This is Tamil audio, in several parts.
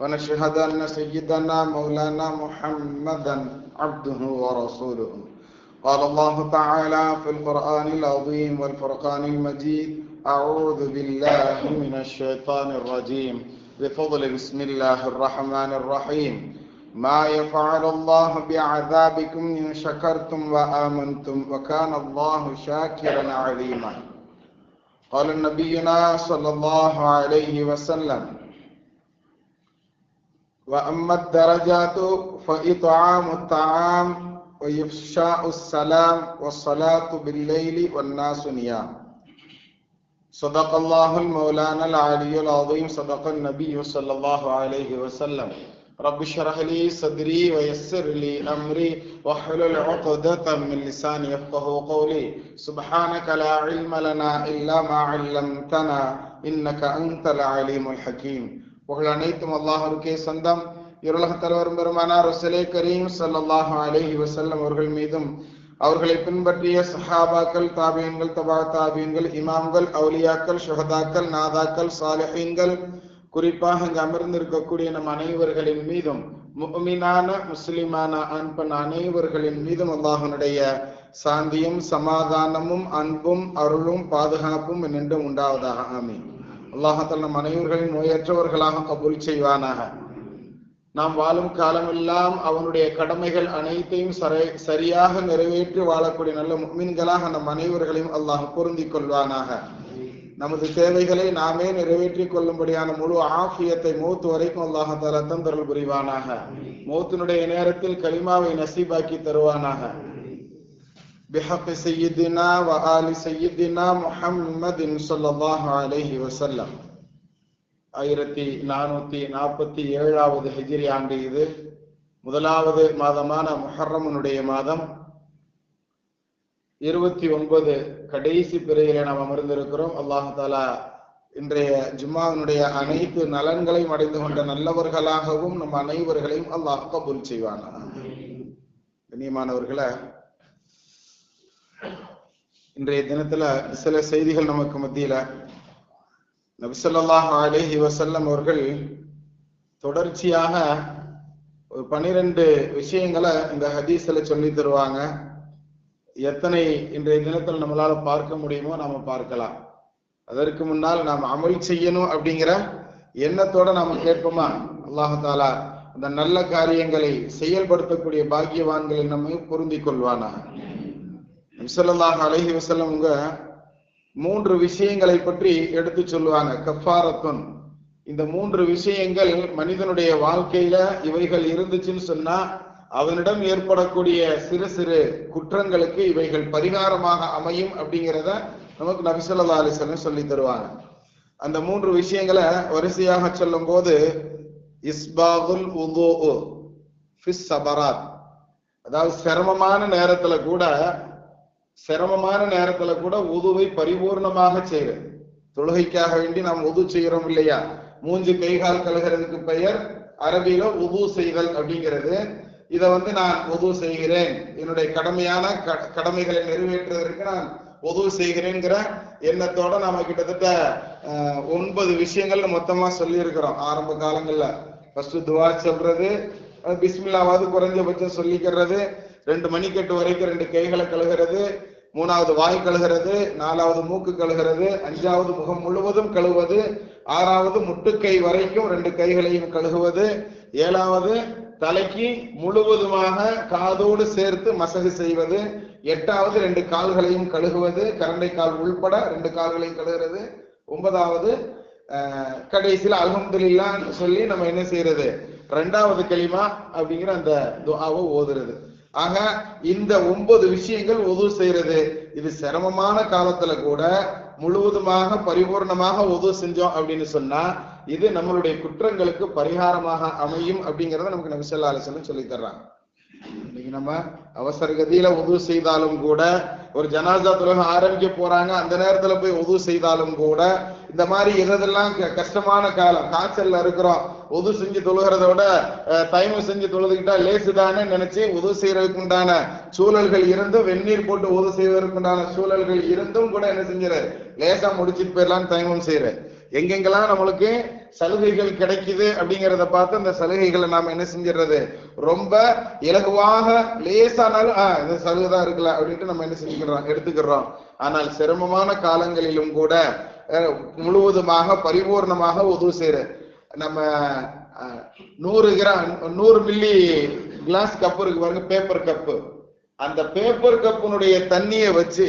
ونشهد أن سيدنا مولانا محمدا عبده ورسوله. قال الله تعالى في القرآن العظيم والفرقان المجيد أعوذ بالله من الشيطان الرجيم. بفضل بسم الله الرحمن الرحيم. ما يفعل الله بعذابكم إن شكرتم وآمنتم وكان الله شاكرا عليما. قال نبينا صلى الله عليه وسلم واما الدرجات فاطعام الطعام ويفشاء السلام والصلاه بالليل والناس نيام. صدق الله المولانا العلي العظيم. صدق النبي صلى الله عليه وسلم. رب اشرح لي صدري ويسر لي امري واحلل عقدة من لساني يفقهوا قولي. سبحانك لا علم لنا الا ما علمتنا انك انت العليم الحكيم. புகழ் அனைத்தும் அல்லாஹருக்கே சொந்தம். இருலக தலைவரும் பெருமானார் ரசலே கரீம் சல்லாஹு அலேஹி வசல்லம் அவர்கள் மீதும் அவர்களை பின்பற்றிய சஹாபாக்கள் தாபியன்கள் தபா தாபியன்கள் இமாம்கள் அவுலியாக்கள் சுகதாக்கள் நாதாக்கள் சாலஹீன்கள் குறிப்பாக இங்கு அமர்ந்திருக்கக்கூடிய நம் அனைவர்களின் மீதும் முக்மினான முஸ்லிமான அன்பன் அனைவர்களின் மீதும் அல்லாஹனுடைய சாந்தியும் சமாதானமும் அன்பும் அருளும் பாதுகாப்பும் நின்று உண்டாவதாக. ஆமீன். அல்லாஹால நம் அனைவர்களின் நோயற்றவர்களாக கபூல் செய்வானாக. நாம் வாழும் காலமெல்லாம் அவனுடைய கடமைகள் அனைத்தையும் சரியாக நிறைவேற்றி வாழக்கூடிய நல்ல மீன்களாக நம் அனைவர்களையும் அல்லாஹ் பொருந்தி கொள்வானாக. நமது தேவைகளை நாமே நிறைவேற்றி கொள்ளும்படியான முழு ஆஃபியத்தை மூத்து வரைக்கும் அல்லாஹால தந்தரல் புரிவானாக. மூத்தினுடைய நேரத்தில் களிமாவை நசீபாக்கி தருவானாக. بحق سيدنا وآل سيدنا محمد صلى الله عليه وسلم ஆயிரத்தி நானூத்தி நாற்பத்தி ஏழாவது ஹிஜிரி ஆண்டு இது முதலாவது மாதமான முஹர்ரமனுடைய மாதம் இருபத்தி ஒன்பது கடைசி பிறையில நாம் அமர்ந்திருக்கிறோம் அல்லாஹு தாலா இன்றைய ஜும்மாவினுடைய அனைத்து நலன்களையும் அடைந்து கொண்ட நல்லவர்களாகவும் நம் அனைவர்களையும் அல்லாஹ் கபூல் செய்வானா கண்ணியமானவர்களை இன்றைய தினத்துல சில செய்திகள் நமக்கு மத்தியில. நபிசல்லாஹ் அலேஹி வசல்லம் அவர்கள் தொடர்ச்சியாக ஒரு பனிரெண்டு விஷயங்களை இந்த ஹதீஸ்ல சொல்லி தருவாங்க. எத்தனை இன்றைய தினத்தில் நம்மளால பார்க்க முடியுமோ நாம பார்க்கலாம். அதற்கு முன்னால் நாம் அமல் செய்யணும் அப்படிங்கிற எண்ணத்தோட நாம கேட்போமா? அல்லாஹாலா அந்த நல்ல காரியங்களை செயல்படுத்தக்கூடிய பாக்கியவான்களை நம்ம பொருந்தி கொள்வானா? நம்சல்லாஹ் அலஹி வசல்லம் உங்க மூன்று விஷயங்களை பற்றி எடுத்து சொல்லுவாங்க. கஃபாரத்துன். இந்த மூன்று விஷயங்கள் மனிதனுடைய வாழ்க்கையில இவைகள் இருந்துச்சுன்னு சொன்னா அவனிடம் ஏற்படக்கூடிய சிறு சிறு குற்றங்களுக்கு இவைகள் பரிகாரமாக அமையும் அப்படிங்கிறத நமக்கு நபிசல்லா அலிசல்லம் சொல்லி தருவாங்க. அந்த மூன்று விஷயங்களை வரிசையாக சொல்லும் போது இஸ்பாகுல் உதோ சபராத். அதாவது சிரமமான நேரத்துல கூட சிரமமான நேரத்துல கூட உதுவை பரிபூர்ணமாக செய்யறது தொழுகைக்காக வேண்டி நாம் உது செய்யறோம் இல்லையா? மூஞ்சு கைகால் கழுகிறதுக்கு பெயர் அரபியில உது செய்தல் அப்படிங்கிறது. இத வந்து நான் உது செய்கிறேன். என்னுடைய கடமையான கடமைகளை நிறைவேற்றுவதற்கு நான் உதவு செய்கிறேங்கிற எண்ணத்தோட நாம கிட்டத்தட்ட ஒன்பது விஷயங்கள் மொத்தமா சொல்லியிருக்கிறோம். ஆரம்ப காலங்கள்ல ஃபர்ஸ்ட் துவா சொல்றது பிஸ்மில்லாவது குறைஞ்சபட்சம் சொல்லிக்கிறது ரெண்டு மணிக்கட்டு வரைக்கும் ரெண்டு கைகளை கழுகிறது மூணாவது வாய் கழுகிறது நாலாவது மூக்கு கழுகிறது அஞ்சாவது முகம் முழுவதும் கழுவது ஆறாவது முட்டுக்கை வரைக்கும் ரெண்டு கைகளையும் கழுகுவது ஏழாவது தலைக்கு முழுவதுமாக காதோடு சேர்த்து மசகு செய்வது எட்டாவது ரெண்டு கால்களையும் கழுகுவது கரண்டை கால் உள்பட ரெண்டு கால்களையும் கழுகிறது ஒன்பதாவது கடைசியில் அலமதுல்லான்னு சொல்லி நம்ம என்ன செய்யறது? ரெண்டாவது களிமா அப்படிங்கிற அந்த துவாவை ஓதுறது. ஆக இந்த ஒன்பது விஷயங்கள் உதவு செய்யறது. இது சிரமமான காலத்துல கூட முழுவதுமாக பரிபூர்ணமாக உதவு செஞ்சோம் அப்படின்னு சொன்னா இது நம்மளுடைய குற்றங்களுக்கு பரிகாரமாக அமையும் அப்படிங்கறத நமக்கு நபிசல்லா அலிசல்லம் சொல்லி தர்றாங்க. இன்னைக்கு நம்ம அவசர கதியில உதவு செய்தாலும் கூட ஒரு ஜனாசா துறை ஆரம்பிக்க போறாங்க அந்த நேரத்துல போய் உதவு செய்தாலும் கூட இந்த மாதிரி எதெல்லாம் க- கஷ்டமான காலம். காய்ச்சல்ல இருக்கிறோம். உது செஞ்சு தொழுகிறத விட தைமம் செஞ்சு தொழுதுகிட்டா லேசுதானே நினைச்சு உதவு செய்யறதுக்கு உண்டான சூழல்கள் இருந்தும் வெந்நீர் போட்டு உதவு செய்வதற்கு உண்டான சூழல்கள் இருந்தும் கூட என்ன செஞ்சுற லேசா முடிச்சிட்டு போயிடலாம்னு தயமும் செய்யற எங்கெங்கெல்லாம் நம்மளுக்கு சலுகைகள் கிடைக்குது அப்படிங்கறத பார்த்து அந்த சலுகைகளை நாம என்ன செஞ்சிடுறது? ரொம்ப இலகுவாக லேசானாலும் ஆஹ் இந்த சலுகை தான் இருக்குல்ல அப்படின்ட்டு நம்ம என்ன செஞ்சுக்கிறோம்? எடுத்துக்கிறோம். ஆனால் சிரமமான காலங்களிலும் கூட முழுவதுமாக பரிபூர்ணமாக உதவு செய்யற நம்ம நூறு கிராம் நூறு மில்லி கிளாஸ் கப் இருக்கு பாருங்க பேப்பர் கப்பு அந்த பேப்பர் கப்பினுடைய தண்ணியை வச்சு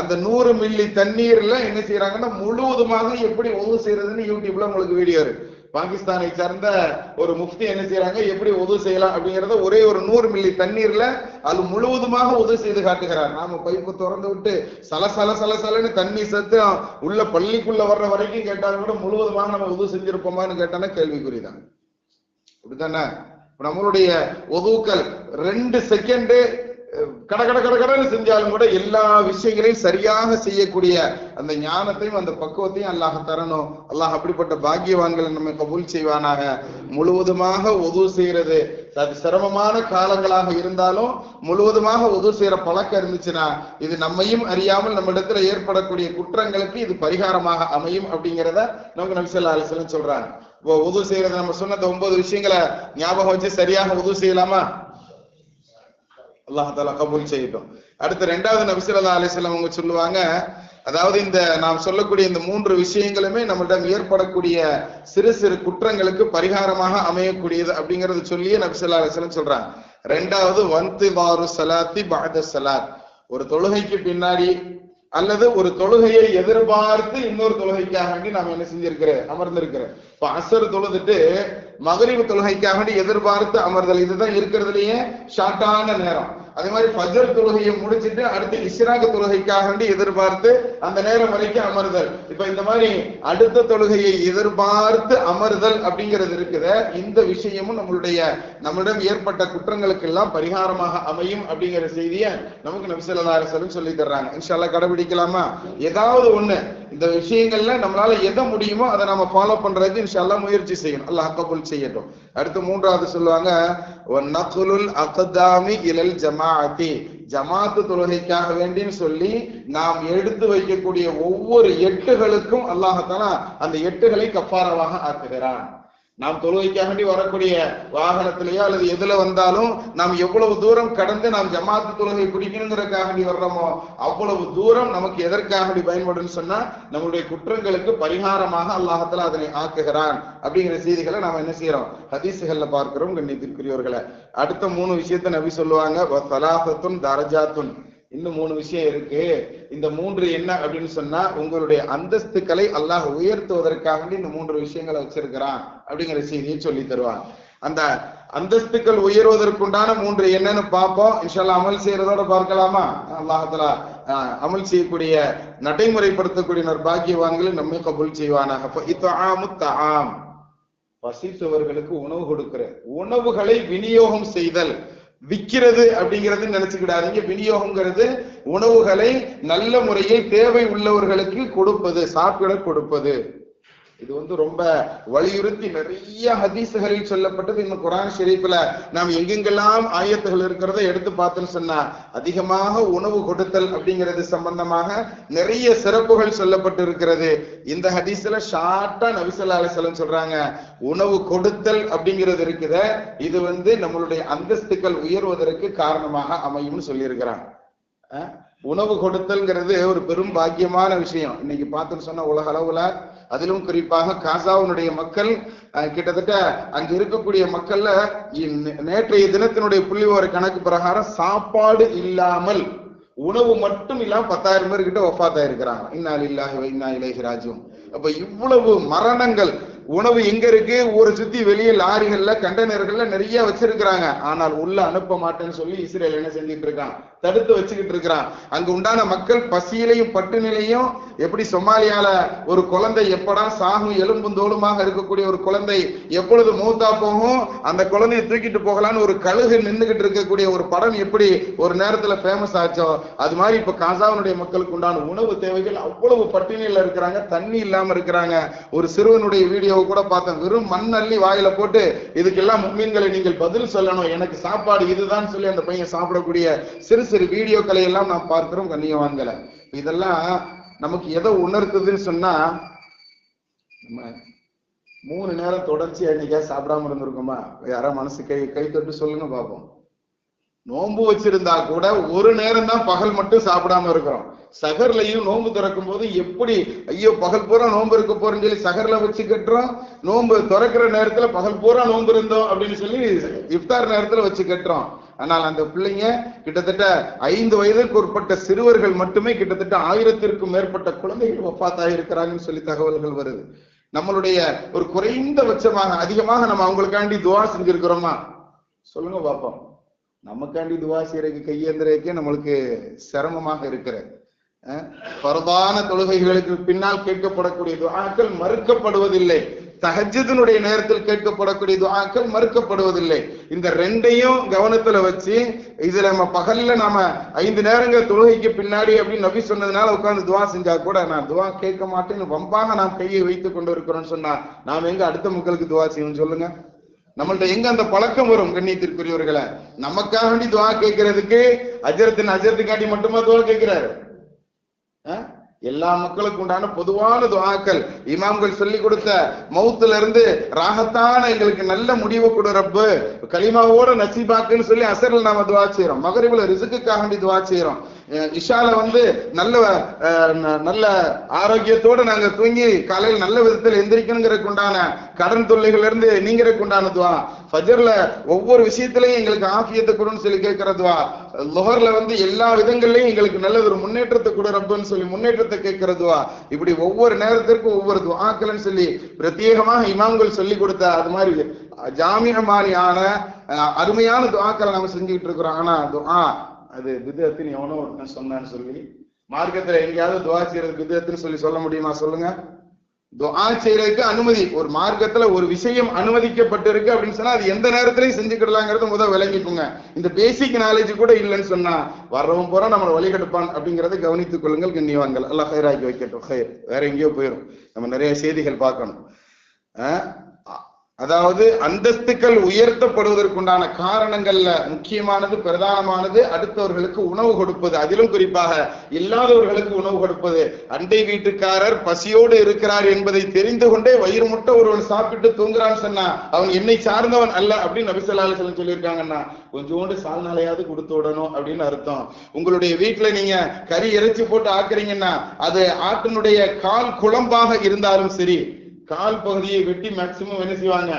அந்த நூறு மில்லி தண்ணீர்ல என்ன செய்யறாங்கன்னா முழுவதுமாக எப்படி உதவு செய்யறதுன்னு யூடியூப்ல உங்களுக்கு வீடியோ இருக்கு. பாகிஸ்தானை சார்ந்த ஒரு முஃப்தி என்ன செய்யறாங்க எப்படி உதவு செய்யலாம் அப்படிங்கறத ஒரே ஒரு நூறு மில்லி தண்ணீர்ல அது முழுவதுமாக உதவு செய்து காட்டுகிறார். நாம பைப்பு திறந்து விட்டு சல சல சல சலன்னு தண்ணி சத்தம் உள்ள பள்ளிக்குள்ள வர்ற வரைக்கும் கேட்டாலும் கூட முழுவதுமாக நம்ம உதவு செஞ்சிருப்போமான்னு கேட்டானா கேள்விக்குறிதான். அப்படித்தானே? நம்மளுடைய ஒதுக்கள் ரெண்டு செகண்டு கட கட கட கடன்னு செஞ்சாலும் கூட எல்லா விஷயங்களையும் சரியாக செய்யக்கூடிய அந்த ஞானத்தையும் அந்த பக்குவத்தையும் அல்லாஹ் தரணும். அல்லாஹ் அப்படிப்பட்ட பாக்கியவான்களை நம்ம கபூல் செய்வானாக. முழுவதுமாக உதவு செய்யறது. அது சிரமமான காலங்களாக இருந்தாலும் முழுவதுமாக உதவு செய்யற பழக்கம் இருந்துச்சுன்னா இது நம்மையும் அறியாமல் நம்ம இடத்துல ஏற்படக்கூடிய குற்றங்களுக்கு இது பரிகாரமாக அமையும் அப்படிங்கிறத நமக்கு நபிசல்லா அலிஸ்லாம் சொல்றாங்க. இப்போ உதவு செய்யறது நம்ம சொன்ன ஒன்பது விஷயங்களை ஞாபகம் வச்சு சரியாக உதவு செய்யலாமா? அல்லாஹ் தாலா கபூல் செய்யட்டும். அடுத்து ரெண்டாவது நபிசல்லா அலிஸ்லாம் அவங்க சொல்லுவாங்க அதாவது இந்த நாம் சொல்லக்கூடிய இந்த மூன்று விஷயங்களுமே நம்மளிடம் ஏற்படக்கூடிய சிறு சிறு குற்றங்களுக்கு பரிகாரமாக அமையக்கூடியது அப்படிங்கறது சொல்லியே நபிசல்லா அலிஸ்லாம் சொல்றாங்க. ரெண்டாவது வந்து வாரு சலாத்தி பாத சலாத். ஒரு தொழுகைக்கு பின்னாடி அல்லது ஒரு தொழுகையை எதிர்பார்த்து இன்னொரு தொழுகைக்காக வேண்டி நாம் என்ன செஞ்சிருக்கிறேன் அமர்ந்திருக்கிறேன் இப்ப அசர் தொழுதுட்டு மகரிவு தொழுகைக்காக வேண்டி எதிர்பார்த்து அமர்தல். இதுதான் இருக்கிறதுலயே ஷார்ட்டான நேரம். அதே மாதிரி ஃபஜர் தொழுகையை முடிச்சிட்டு அடுத்து இஸ்ராக தொழுகைக்காக வேண்டி எதிர்பார்த்து அந்த நேரம் வரைக்கும் அமர்தல். இப்ப இந்த மாதிரி அடுத்த தொழுகையை எதிர்பார்த்து அமர்தல் அப்படிங்கிறது இருக்குத. இந்த விஷயமும் நம்மளுடைய நம்மிடம் ஏற்பட்ட குற்றங்களுக்கு எல்லாம் பரிகாரமாக அமையும் அப்படிங்கிற செய்தியை நமக்கு நபிசல்லா அலிசல்லம் சொல்லி தர்றாங்க. இன்ஷால்லா கடைபிடிக்கலாமா? ஏதாவது ஒண்ணு. இந்த விஷயங்கள்ல நம்மளால எதை முடியுமோ அதை நம்ம ஃபாலோ பண்றதுக்கு இன்ஷால்லா முயற்சி செய்யணும். அல்லாஹ் கபூல் செய்யட்டும். அடுத்து மூன்றாவது சொல்லுவாங்க நகுலுல் அகதாமி இலல் ஜமாஅத்தி. ஜமாத்து தொழுகைக்காக வேண்டின்னு சொல்லி நாம் எடுத்து வைக்கக்கூடிய ஒவ்வொரு எட்டுகளுக்கும் அல்லாஹத்தாலா அந்த எட்டுகளை கப்பாரவாக ஆக்குகிறான். நாம் தொழுகைக்காகண்டி வரக்கூடிய வாகனத்திலேயோ அல்லது எதுல வந்தாலும் நாம் எவ்வளவு தூரம் கடந்து நாம் ஜமாத்து தொழுகை பிடிக்கணுங்கிறதுக்காகண்டி வர்றோமோ அவ்வளவு தூரம் நமக்கு எதற்காகண்டி பயன்படும் சொன்னா நம்மளுடைய குற்றங்களுக்கு பரிகாரமாக அல்லாஹத்துல அதனை ஆக்குகிறான். அப்படிங்கிற செய்திகளை நாம என்ன செய்யறோம் ஹதீசுகள்ல பார்க்கிறோம் கண்ணியத்திற்குரியவர்களை. அடுத்த மூணு விஷயத்த நபி சொல்லுவாங்க. சலாசத்துன் தரஜாத்துன். இன்னும் மூணு விஷயம் இருக்கு. இந்த மூன்று என்ன அப்படின்னு சொன்னா உங்களுடைய அந்தஸ்துக்களை அல்லாஹ் உயர்த்துவதற்காக இந்த மூன்று விஷயங்களை வச்சிருக்கிறான் அப்படிங்கிற செய்தியை சொல்லி தருவான். அந்த அந்தஸ்துக்கள் உயர்வதற்குண்டான மூன்று என்னன்னு பார்ப்போம். இன்ஷால்லா அமல் செய்யறதோட பார்க்கலாமா? அல்லாஹலா அமல் செய்யக்கூடிய நடைமுறைப்படுத்தக்கூடிய ஒரு பாக்கியவான்களை நம்மை கபூல் செய்வானாக. அப்ப பசித்தவர்களுக்கு உணவு கொடுக்கிற உணவுகளை விநியோகம் செய்தல். விற்கிறது அப்படிங்கிறது நினைச்சுக்கிடாதீங்க. விநியோகங்கிறது உணவுகளை நல்ல முறையில் தேவை உள்ளவர்களுக்கு கொடுப்பது சாப்பிட கொடுப்பது. இது வந்து ரொம்ப வலியுறுத்தி நிறைய ஹதீசுகளில் சொல்லப்பட்டது. இந்த குரான் ஷெரீஃப்ல நாம் எங்கெங்கெல்லாம் ஆயத்துகள் இருக்கிறத எடுத்து பார்த்தோன்னு சொன்னா அதிகமாக உணவு கொடுத்தல் அப்படிங்கிறது சம்பந்தமாக நிறைய சிறப்புகள் சொல்லப்பட்டு இருக்கிறது. இந்த ஹதீஸ்ல ஷார்ட்டா நபிசல்லா அலிசல்லம் சொல்றாங்க உணவு கொடுத்தல் அப்படிங்கிறது இருக்குத. இது வந்து நம்மளுடைய அந்தஸ்துக்கள் உயர்வதற்கு காரணமாக அமையும்னு சொல்லியிருக்கிறான் உணவு கொடுத்தல்ங்கிறது ஒரு பெரும் பாக்கியமான விஷயம். இன்னைக்கு பார்த்தோன்னு சொன்னா உலக அளவுல அதிலும் குறிப்பாக காசாவினுடைய மக்கள் கிட்டத்தட்ட அங்க இருக்கக்கூடிய மக்கள்ல இந்~ நேற்றைய தினத்தினுடைய புள்ளிவிவர கணக்கு பிரகாரம் சாப்பாடு இல்லாமல் உணவு மட்டும் இல்லாம பத்தாயிரம் பேர் கிட்ட ஒஃபாத்தா இருக்கிறாங்க இன்னால் இல்லாஹி இன்னா இலைஹி ராஜியும் அப்ப இவ்வளவு மரணங்கள் உணவு எங்க இருக்கு? ஊரை சுத்தி வெளியே லாரிகள்ல கண்டெய்னர்கள்ல நிறைய வச்சிருக்கிறாங்க. ஆனால் உள்ள அனுப்ப மாட்டேன்னு சொல்லி இஸ்ரேல் என்ன செஞ்சுட்டு இருக்கான்? தடுத்து வச்சுக்கிட்டு இருக்கிறான். அங்க உண்டான மக்கள் பசியிலையும் பட்டுநிலையும் எப்படி சொமாலியால ஒரு குழந்தை எப்படா சாகும் எலும்பும் தோளுமாக இருக்கக்கூடிய ஒரு குழந்தை எப்பொழுது மூத்தா போகும்? அந்த குழந்தையை தூக்கிட்டு போகலான்னு ஒரு கழுகு நின்றுகிட்டு இருக்கக்கூடிய ஒரு படம் எப்படி ஒரு நேரத்துல ஃபேமஸ் ஆச்சோ? அது மாதிரி இப்ப காசாவினுடைய மக்களுக்கு உண்டான உணவு தேவைகள் அவ்வளவு பட்டினியில இருக்கிறாங்க தண்ணி இல்லாம இருக்கிறாங்க. ஒரு சிறுவனுடைய வீடியோவை கூட பார்த்தேன். வெறும் மண் அள்ளி வாயில போட்டு இதுக்கெல்லாம் மீன்களை நீங்கள் பதில் சொல்லணும். எனக்கு சாப்பாடு இதுதான் சொல்லி அந்த பையன் சாப்பிடக்கூடிய சிறு சிறு வீடியோக்களை எல்லாம் நாம் பார்க்கிறோம் கண்ணியவான்களை. இதெல்லாம் நமக்கு எதை உணர்த்துதுன்னு சொன்னா நம்ம மூணு நேரம் தொடர்ச்சி என்னைக்கா சாப்பிடாம இருந்திருக்கோமா? யாரா மனசு கை கை தொட்டு சொல்லுங்க பார்ப்போம் நோன்பு வச்சிருந்தா கூட ஒரு நேரம் தான் பகல் மட்டும் சாப்பிடாம இருக்கிறோம். சகர்லையும் நோன்பு திறக்கும் போது எப்படி ஐயோ பகல் பூரா நோன்பு இருக்க போறேன்னு சொல்லி சகர்ல வச்சு கட்டுறோம். நோன்பு திறக்கிற நேரத்துல பகல் பூரா நோன்பு இருந்தோம் அப்படின்னு சொல்லி இஃப்தார் நேரத்துல வச்சு கட்டுறோம். ஆனால் அந்த பிள்ளைங்க கிட்டத்தட்ட ஐந்து வயதுக்கு உட்பட்ட சிறுவர்கள் மட்டுமே கிட்டத்தட்ட ஆயிரத்திற்கும் மேற்பட்ட குழந்தைகள் ஒப்பாத்தாக இருக்கிறாங்கன்னு சொல்லி தகவல்கள் வருது. நம்மளுடைய ஒரு குறைந்தபட்சமாக அதிகமாக நம்ம அவங்களுக்காண்டி துவா செஞ்சிருக்கிறோமா? சொல்லுங்க பாப்போம். நமக்காண்டி துவா செய்யறதுக்கு கையேந்திரக்கே நம்மளுக்கு சிரமமாக இருக்கிறது. பரதான தொழுகைகளுக்கு பின்னால் கேட்கப்படக்கூடிய துஆக்கள் மறுக்கப்படுவதில்லை. தஹஜ்ஜுனுடைய நேரத்தில் கேட்கப்படக்கூடிய துஆக்கள் மறுக்கப்படுவதில்லை. இந்த ரெண்டையும் கவனத்துல வச்சு இதுல நம்ம பகல்ல நாம ஐந்து நேரங்கள் தொழுகைக்கு பின்னாடி அப்படின்னு நபி சொன்னதுனால உட்கார்ந்து துவா செஞ்சா கூட நான் துவா கேட்க மாட்டேன்னு வம்பாக நாம் கையை வைத்துக் கொண்டு இருக்கிறோம்னு சொன்னா நாம் எங்க அடுத்த மக்களுக்கு துவா செய்யணும் சொல்லுங்க? நம்மள்ட்ட எங்க அந்த பழக்கம் வரும் கண்ணியத்திற்குரியவர்களை? நமக்காக வேண்டி துவா கேட்கறதுக்கு அஜரத்தின் அஜரத்துக்காண்டி மட்டுமா துவா கேட்கிறாரு? எல்லா மக்களுக்கு உண்டான பொதுவான துவாக்கள். இமாம்கள் சொல்லி கொடுத்த மௌத்துல இருந்து ராகத்தான எங்களுக்கு நல்ல முடிவு கொடு ரப்பு. கலிமாவோட நசீபாக்குன்னு சொல்லி அசரில் நாம துவா செய்யறோம் மகரிபுல ரிசுக்குக்காக வேண்டி துவா செய்யறோம் இஷால வந்து நல்ல அஹ், நல்ல ஆரோக்கியத்தோட நாங்க தூங்கி காலையில் நல்ல விதத்தில் எந்திரிக்கணுங்கிறதுக்கு உண்டான கடன் தொல்லைகள்ல இருந்து நீங்கிறதுக்கு உண்டான துவா. ஃபஜர்ல ஒவ்வொரு விஷயத்திலையும் எங்களுக்கு ஆஃபியத்தை கொடுன்னு சொல்லி கேட்கறதுவா லொஹர்ல வந்து எல்லா விதங்கள்லயும் எங்களுக்கு நல்லது ஒரு முன்னேற்றத்தை கொடு ரப்புன்னு சொல்லி முன்னேற்றத்தை கேட்கறதுவா இப்படி ஒவ்வொரு நேரத்திற்கும் ஒவ்வொரு துவாக்கள்னு சொல்லி பிரத்யேகமாக இமாம்கள் சொல்லி கொடுத்த அது மாதிரி ஜாமிய மாதிரியான அஹ், அருமையான துவாக்களை நம்ம செஞ்சுக்கிட்டு இருக்கிறோம். ஆனா துவா அது பிதத்தின் எவனோ ஒருத்தன் சொன்னான்னு சொல்லி மார்க்கத்துல எங்கேயாவது துவா செய்யறது விதத்துன்னு சொல்லி சொல்ல முடியுமா சொல்லுங்க? துவா செய்யறதுக்கு அனுமதி ஒரு மார்க்கத்துல ஒரு விஷயம் அனுமதிக்கப்பட்டிருக்கு அப்படின்னு சொன்னா அது எந்த நேரத்திலையும் செஞ்சுக்கிடலாங்கிறது முதல் விளங்கிக்குங்க. இந்த பேசிக் நாலேஜ் கூட இல்லைன்னு சொன்னா வர்றவன் போற நம்மளை வழிகெடுப்பான் அப்படிங்கறத கவனித்துக் கொள்ளுங்கள் கண்ணிவாங்கள் எல்லாம் ஹைராக்கி வைக்கட்டும். ஹைர் வேற எங்கேயோ போயிடும் நம்ம நிறைய செய்திகள் பார்க்கணும். அஹ் அதாவது அந்தஸ்துக்கள் உயர்த்தப்படுவதற்குண்டான காரணங்கள்ல முக்கியமானது பிரதானமானது அடுத்தவர்களுக்கு உணவு கொடுப்பது. அதிலும் குறிப்பாக இல்லாதவர்களுக்கு உணவு கொடுப்பது. அண்டை வீட்டுக்காரர் பசியோடு இருக்கிறார் என்பதை தெரிந்து கொண்டே வயிறு முட்டை ஒருவன் சாப்பிட்டு தூங்குறான்னு சொன்னா அவன் என்னை சார்ந்தவன் அல்ல அப்படின்னு நபிசல்லாஹு சொல்லியிருக்காங்கன்னா கொஞ்சோண்டு சால்நாளையாவது கொடுத்து விடணும் அப்படின்னு அர்த்தம். உங்களுடைய வீட்டுல நீங்க கறி இறைச்சி போட்டு ஆக்குறீங்கன்னா அது ஆட்டினுடைய கால் குழம்பாக இருந்தாலும் சரி கால் பகுதியை வெட்டி மேக்சிமம் என்ன செய்வாங்க?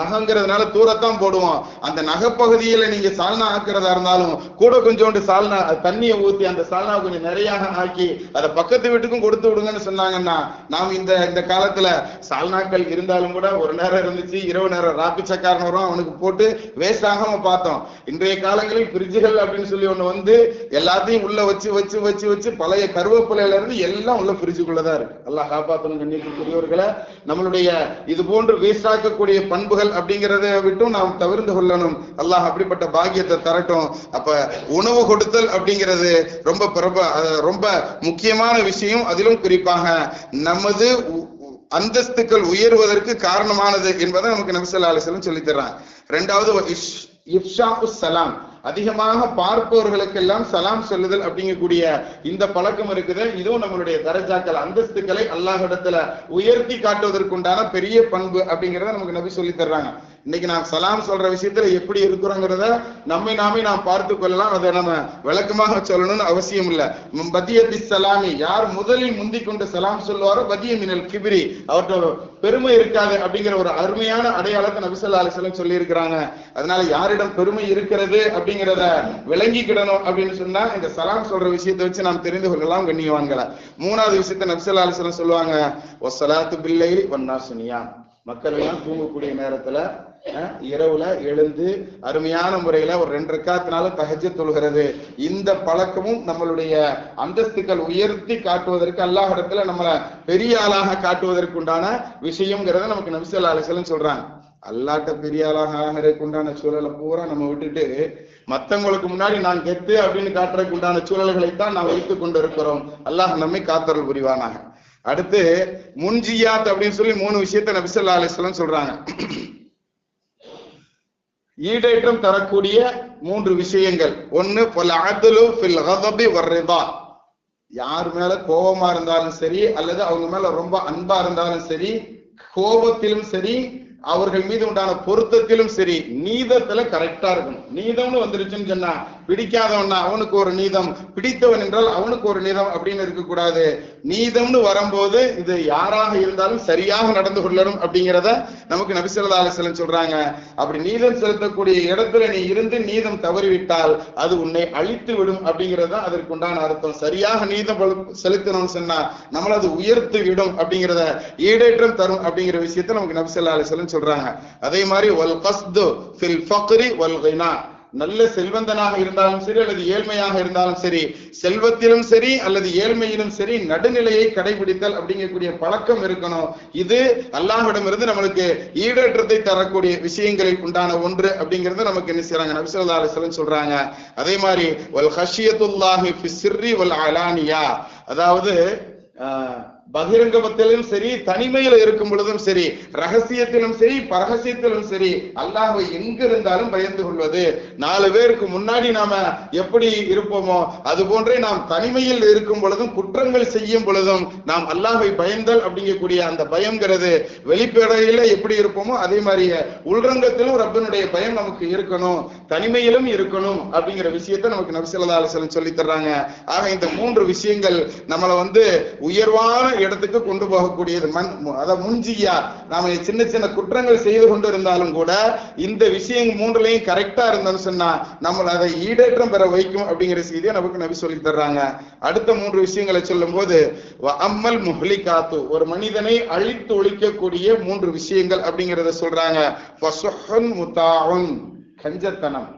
நகங்கிறதுனால தூரத்தான் போடுவோம் அந்த நகைப்பகுதியில நீங்க சால்னா ஆக்குறதா இருந்தாலும் கூட கொஞ்சோண்டு சால்னா தண்ணியை ஊத்தி அந்த சால்னா கொஞ்சம் நிறையாக ஆக்கி அதை பக்கத்து வீட்டுக்கும் கொடுத்து விடுங்கன்னு சொன்னாங்கன்னா நாம் இந்த இந்த காலத்துல சால்னாக்கள் இருந்தாலும் கூட ஒரு நேரம் இருந்துச்சு இரவு நேரம் ராப்பி சக்காரனரும் அவனுக்கு போட்டு வேஸ்ட் ஆகாம பார்த்தோம். இன்றைய காலங்களில் பிரிட்ஜுகள் அப்படின்னு சொல்லி ஒண்ணு வந்து எல்லாத்தையும் உள்ள வச்சு வச்சு வச்சு வச்சு பழைய கருவேப்பிலையில இருந்து எல்லாம் உள்ள பிரிட்ஜுக்குள்ளதான் இருக்கு. எல்லாம் காப்பாற்றணும் கண்ணியத்துக்குரியவர்களை நம்மளுடைய இது போன்று வேஸ்ட் ஆக்கக்கூடிய பண்புகள் அப்படிங்கிறத விட்டும் நாம் தவிர்ந்து கொள்ளணும். அல்லாஹ் அப்படிப்பட்ட பாக்கியத்தை தரட்டும். அப்ப உணவு கொடுத்தல் அப்படிங்கிறது ரொம்ப பிரப ரொம்ப முக்கியமான விஷயம். அதிலும் குறிப்பாக நமது அந்தஸ்துக்கள் உயர்வதற்கு காரணமானது என்பதை நமக்கு நபிசல்லா அலிஸ்லம் சொல்லித்தர்றான் ரெண்டாவது இப்ஷா சலாம். அதிகமாக பார்ப்பவர்களுக்கெல்லாம் சலாம் சொல்லுதல் அப்படிங்கக்கூடிய இந்த பழக்கம் இருக்குது. இதுவும் நம்மளுடைய தரஜாக்கள் அந்தஸ்துக்களை அல்லாஹ்விடத்துல உயர்த்தி காட்டுவதற்குண்டான பெரிய பண்பு அப்படிங்கிறத நமக்கு நபி சொல்லி தர்றாங்க. இன்னைக்கு நாம் சலாம் சொல்ற விஷயத்துல எப்படி இருக்கிறோங்கிறத நம்மை நாமே நாம் பார்த்து கொள்ளலாம். அதை நம்ம விளக்கமாக சொல்லணும்னு அவசியம் இல்ல. ம் பத்தியத்தி சலாமி யார் முதலில் முந்தி கொண்டு சலாம் சொல்லுவாரோ பத்திய மினல் கிபிரி அவர்கிட்ட பெருமை இருக்காது அப்படிங்கிற ஒரு அருமையான அடையாளத்தை நபிசல்லா அலிசலம் சொல்லி இருக்கிறாங்க அதனால யாரிடம் பெருமை இருக்கிறது அப்படிங்கிறத விளங்கிக்கிடணும் அப்படின்னு சொன்னா இந்த சலாம் சொல்ற விஷயத்தை வச்சு நாம் தெரிந்து கொள்ளலாம் கண்ணியவான்களை. மூணாவது விஷயத்தை நபிசல்லா அலிசலம் சொல்லுவாங்க ஒசலாத்து பிள்ளை ஒன்னா சுனியா மக்கள் எல்லாம் தூங்கக்கூடிய நேரத்துல இரவுல எழுந்து அருமையான முறையில ஒரு ரெண்டு ரக்காத்தினால தகச்சு தொழுகிறது. இந்த பழக்கமும் நம்மளுடைய அந்தஸ்துக்கள் உயர்த்தி காட்டுவதற்கு அல்லாஹ் இடத்துல நம்மள பெரிய ஆளாக காட்டுவதற்கு உண்டான விஷயம்ங்கிறத நமக்கு நபிசல்லா அலிசல்லம் சொல்றாங்க. அல்லாட்ட பெரிய ஆளாக ஆகிறதுக்கு உண்டான சூழலை பூரா நம்ம விட்டுட்டு மத்தவங்களுக்கு முன்னாடி நான் கெத்து அப்படின்னு காட்டுறதுக்கு உண்டான சூழல்களைத்தான் நாம் வைத்துக் கொண்டு இருக்கிறோம் அல்லாஹ் நம்மை காத்தரல் புரிவானாக. அடுத்து முன்ஜியாத் அப்படின்னு சொல்லி மூணு விஷயத்த நபிசல்லா அலிஸ்லாம் சொல்றாங்க. ஈடேற்றம் தரக்கூடிய மூன்று விஷயங்கள். ஒன்னு பல அகலு ஃபில் யார் மேல கோபமா இருந்தாலும் சரி அல்லது அவங்க மேல ரொம்ப அன்பா இருந்தாலும் சரி கோபத்திலும் சரி அவர்கள் மீது உண்டான பொருத்தத்திலும் சரி நீதத்துல கரெக்டா இருக்கணும். நீதம்னு வந்துருச்சுன்னு சொன்னா பிடிக்காதவன்னா அவனுக்கு ஒரு நீதம் பிடித்தவன் என்றால் அவனுக்கு ஒரு நீதம் அப்படின்னு இருக்கக்கூடாது. நீதம்னு வரும்போது இது யாராக இருந்தாலும் சரியாக நடந்து கொள்ளணும் அப்படிங்கிறத நமக்கு நபிசல்லா அலிஸ்லம் சொல்றாங்க. அப்படி நீதம் செலுத்தக்கூடிய இடத்துல நீ இருந்து நீதம் தவறிவிட்டால் அது உன்னை அழித்து விடும் அப்படிங்கிறது தான் அதற்கு உண்டான அர்த்தம். சரியாக நீதம் செலுத்தணும்னு சொன்னா நம்மள அது உயர்த்து விடும் அப்படிங்கிறத ஈடேற்றம் தரும் அப்படிங்கிற விஷயத்தை நமக்கு நபிசல்லா அலிஸ்லம் சொல்றாங்க. அதே மாதிரி வல் கஸ்து ஃபில் ஃபக்ரி வல் நல்ல செல்வந்தனாக இருந்தாலும் சரி அல்லது ஏழ்மையாக இருந்தாலும் சரி செல்வத்திலும் சரி அல்லது ஏழ்மையிலும் சரி நடுநிலையை கடைபிடித்தல் அப்படிங்கக்கூடிய பழக்கம் இருக்கணும். இது அல்லாஹிடமிருந்து நம்மளுக்கு ஈடேற்றத்தை தரக்கூடிய விஷயங்களில் உண்டான ஒன்று அப்படிங்கிறது நமக்கு என்ன செய்யறாங்க நபி ஸல்லல்லாஹு சொல்றாங்க. அதே மாதிரி வல் ஹஷியத்துல்லாஹி சிர்ரி வல் அலானியா. அதாவது பகிரங்கத்திலும் சரி தனிமையில இருக்கும் பொழுதும் சரி ரகசியத்திலும் சரி பரகசியத்திலும் சரி அல்லாஹை எங்க இருந்தாலும் பயந்து கொள்வது. நாலு பேருக்கு முன்னாடி நாம எப்படி இருப்போமோ அது போன்றே நாம் தனிமையில் இருக்கும் பொழுதும் குற்றங்கள் செய்யும் பொழுதும் நாம் அல்லாஹை பயந்தல் அப்படிங்கக்கூடிய அந்த பயம்ங்கிறது வெளிப்படையில எப்படி இருப்போமோ அதே மாதிரி உள்ரங்கத்திலும் ரப்பனுடைய பயம் நமக்கு இருக்கணும் தனிமையிலும் இருக்கணும் அப்படிங்கிற விஷயத்தை நமக்கு நபிசல்லா ஸல்லல்லாஹு சொல்லி தர்றாங்க. ஆக இந்த மூன்று விஷயங்கள் நம்மளை வந்து உயர்வான இடத்துக்கு கொண்டு போகக்கூடியது. மண் அத முன்ஜியா நாம சின்ன சின்ன குற்றங்கள் செய்து கொண்டு இருந்தாலும் கூட இந்த விஷயம் மூன்றுலையும் கரெக்டா இருந்தோம்னு சொன்னா நம்மள அதை ஈடேற்றம் பெற வைக்கும் அப்படிங்கிற செய்தியை நமக்கு நபி சொல்லி தர்றாங்க. அடுத்த மூன்று விஷயங்களை சொல்லும் போது அம்மல் முஹ்லிகாத்து ஒரு மனிதனை அழித்து ஒழிக்கக்கூடிய மூன்று விஷயங்கள் அப்படிங்கறத சொல்றாங்க. கஞ்சத்தனம்.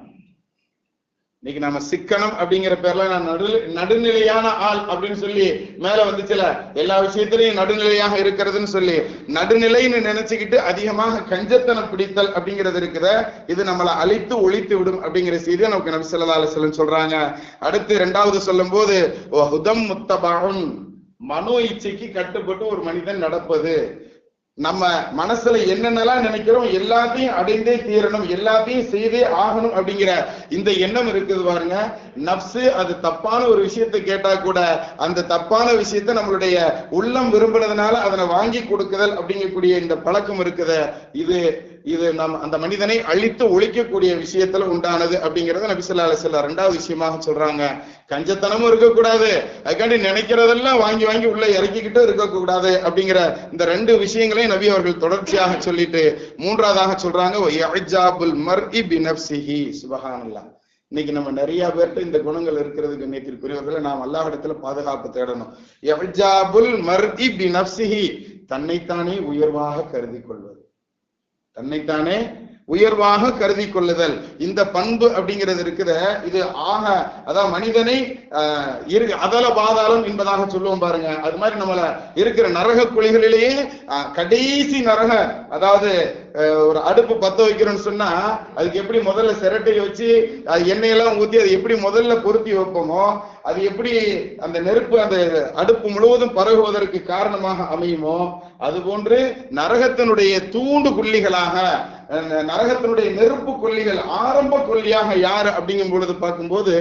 இன்னைக்கு நம்ம சிக்கனம் அப்படிங்கிற பேர்ல நான் நடு நடுநிலையான ஆள் அப்படின்னு சொல்லி மேல வந்துச்சுல எல்லா விஷயத்திலையும் நடுநிலையாக இருக்கிறதுன்னு சொல்லி நடுநிலைன்னு நினைச்சுக்கிட்டு அதிகமாக கஞ்சத்தனம் பிடித்தல் அப்படிங்கிறது இருக்குத இது நம்மளை அழித்து ஒழித்து விடும் அப்படிங்கிற செய்தியை நமக்கு நபி ஸல்லல்லாஹு சொல்றாங்க. அடுத்து இரண்டாவது சொல்லும்போது ஹுதம் முத்தபாவுன் மனோ இச்சைக்கு கட்டுப்பட்டு ஒரு மனிதன் நடப்பது. நம்ம மனசுல என்னென்னலாம் நினைக்கிறோம் எல்லாத்தையும் அடைந்தே தீரணும் எல்லாத்தையும் செய்தே ஆகணும் அப்படிங்கிற இந்த எண்ணம் இருக்குது பாருங்க. நப்சு அது தப்பான ஒரு விஷயத்தை கேட்டா கூட அந்த தப்பான விஷயத்தை நம்மளுடைய உள்ளம் விரும்புறதுனால அதனை வாங்கி கொடுக்குதல் அப்படிங்கக்கூடிய இந்த பழக்கம் இருக்குது. இது இது நம் அந்த மனிதனை அழித்து ஒழிக்கக்கூடிய விஷயத்துல உண்டானது அப்படிங்கறத நபிசல்லா ஸல்லல்லாஹு ரெண்டாவது விஷயமாக சொல்றாங்க. கஞ்சத்தனமும் இருக்கக்கூடாது. அதுக்காண்டி நினைக்கிறதெல்லாம் வாங்கி வாங்கி உள்ள இறக்கிக்கிட்டு இருக்கக்கூடாது அப்படிங்கிற இந்த ரெண்டு விஷயங்களையும் நபி அவர்கள் தொடர்ச்சியாக சொல்லிட்டு மூன்றாவதாக சொல்றாங்க இன்னைக்கு நம்ம நிறைய பேர்கிட்ட இந்த குணங்கள் இருக்கிறது கண்ணியத்திற்குரியவர்களை நாம் அல்லாஹிடத்துல பாதுகாப்பு தேடணும். "யஜாபுல் மர்இ நப்சிஹி தன்னைத்தானே உயர்வாக கருதி கொள்வது. தன்னைத்தானே உயர்வாக கருதி கொள்ளுதல் இந்த பண்பு அப்படிங்கிறது இருக்குது. இது ஆக அதாவது மனிதனை இரு அதல பாதாளம் என்பதாக சொல்லுவோம் பாருங்க. அது மாதிரி நம்மள இருக்கிற நரக குழிகளிலேயே கடைசி நரக அதாவது ஒரு அடுப்பு பத்த வைக்கிறோம்னு சொன்னா அதுக்கு எப்படி முதல்ல சிரட்டையை வச்சு அது எண்ணெயெல்லாம் ஊத்தி அது எப்படி முதல்ல பொருத்தி வைப்போமோ அது எப்படி அந்த நெருப்பு அந்த அடுப்பு முழுவதும் பரவுவதற்கு காரணமாக அமையுமோ அதுபோன்று நரகத்தினுடைய தூண்டு புள்ளிகளாக நரகத்தினுடைய நெருப்பு கொல்லிகள் ஆரம்ப கொல்லியாக யாரு அப்படிங்கும் பொழுது பார்க்கும்போது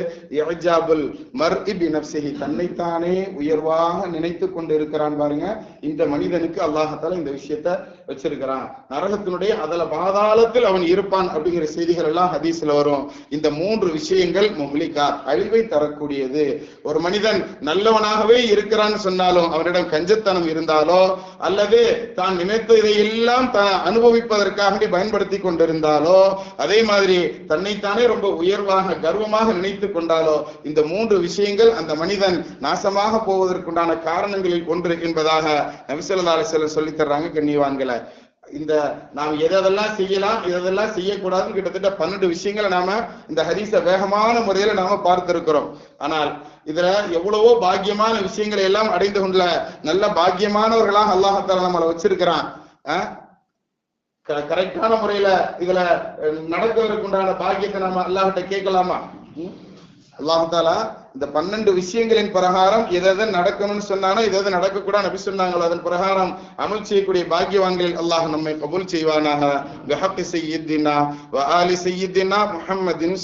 எஜாபுல் மர் இபி நப்சிஹி தன்னைத்தானே உயர்வாக நினைத்து கொண்டு இருக்கிறான் பாருங்க. இந்த மனிதனுக்கு அல்லாஹத்தால இந்த விஷயத்த வச்சிருக்கிறான். நரகத்தினுடைய அதுல பாதாளத்தில் அவன் இருப்பான் அப்படிங்கிற செய்திகள் எல்லாம் ஹதீஸ்ல வரும். இந்த மூன்று விஷயங்கள் முஹ்லிகா அழிவை தரக்கூடியது. ஒரு மனிதன் நல்லவனாகவே இருக்கிறான்னு சொன்னாலும் அவனிடம் கஞ்சத்தனம் இருந்தாலோ அல்லது தான் நினைத்ததை எல்லாம் தான் அனுபவிப்பதற்காக பயன்படுத்தி கொண்டிருந்தாலோ அதே மாதிரி தன்னைத்தானே ரொம்ப உயர்வாக கர்வமாக நினைத்து கொண்டாலோ இந்த மூன்று விஷயங்கள் அந்த மனிதன் நாசமாக போவதற்குண்டான காரணங்களில் ஒன்று என்பதாக நபிசல்லா அலிஸ்வலம் சொல்லி தர்றாங்க கண்ணியவான்களை இந்த நாம் எதெல்லாம் செய்யலாம் எதெல்லாம் செய்யக்கூடாதுன்னு கிட்டத்தட்ட பன்னெண்டு விஷயங்களை நாம இந்த ஹரிச வேகமான முறையில நாம பார்த்திருக்கிறோம். ஆனால் இதுல எவ்வளவோ பாக்கியமான விஷயங்களை எல்லாம் அடைந்து கொண்டுல நல்ல பாக்கியமானவர்களாக அல்லாஹத்தால நம்மளை வச்சிருக்கிறான். ஆஹ் கரெக்டான முறையில இதுல நடக்கிறதுக்குண்டான உண்டான பாக்கியத்தை நாம அல்லாஹிட்ட கேட்கலாமா? அல்லாஹாலா இந்த பன்னெண்டு விஷயங்களின் பிரகாரம் எதை எதை நடக்கணும்னு சொன்னானோ எதை எதை நடக்கக்கூடாது நபி சொன்னாங்களோ அதன் பிரகாரம் அமல் செய்யக்கூடிய பாக்கியவான்களில் அல்லாஹ் நம்மை கபூல் செய்வானாக. பிஹக்கி சையீதினா வ ஆலி சையீதினா முஹம்மதின்